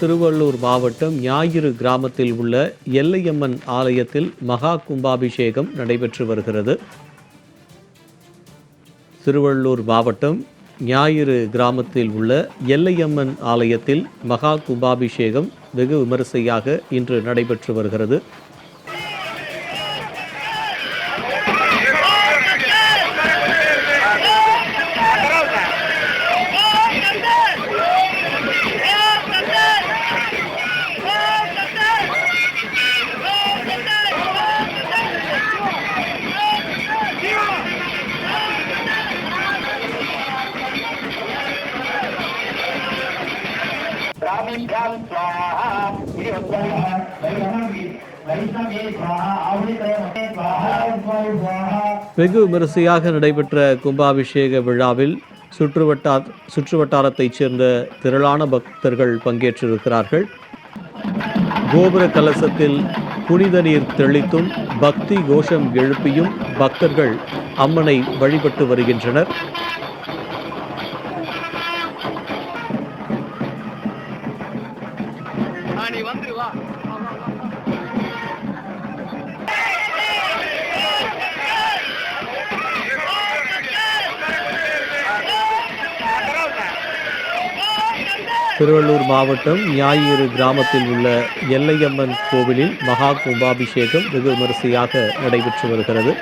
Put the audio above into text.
திருவள்ளூர் மாவட்டம் ஞாயிறு கிராமத்தில் உள்ள எல்லையம்மன் ஆலயத்தில் மகா கும்பாபிஷேகம் நடைபெற்று வருகிறது. திருவள்ளூர் மாவட்டம் ஞாயிறு கிராமத்தில் உள்ள எல்லையம்மன் ஆலயத்தில் மகா கும்பாபிஷேகம் வெகு விமரிசையாக இன்று நடைபெற்று வருகிறது. வெகு விமரிசையாக நடைபெற்ற கும்பாபிஷேக விழாவில் சுற்றுவட்டா சுற்றுவட்டாரத்தைச் சேர்ந்த திரளான பக்தர்கள் பங்கேற்றிருக்கிறார்கள். கோபுர கலசத்தில் புனித நீர் தெளித்தும் பக்தி கோஷம் எழுப்பியும் பக்தர்கள் அம்மனை வழிபட்டு வருகின்றனர். திருவள்ளூர் மாவட்டம் ஞாயிறு கிராமத்தில் உள்ள எல்லையம்மன் கோவிலில் மகா கும்பாபிஷேகம் வெகு விமரிசையாக நடைபெற்று வருகிறது.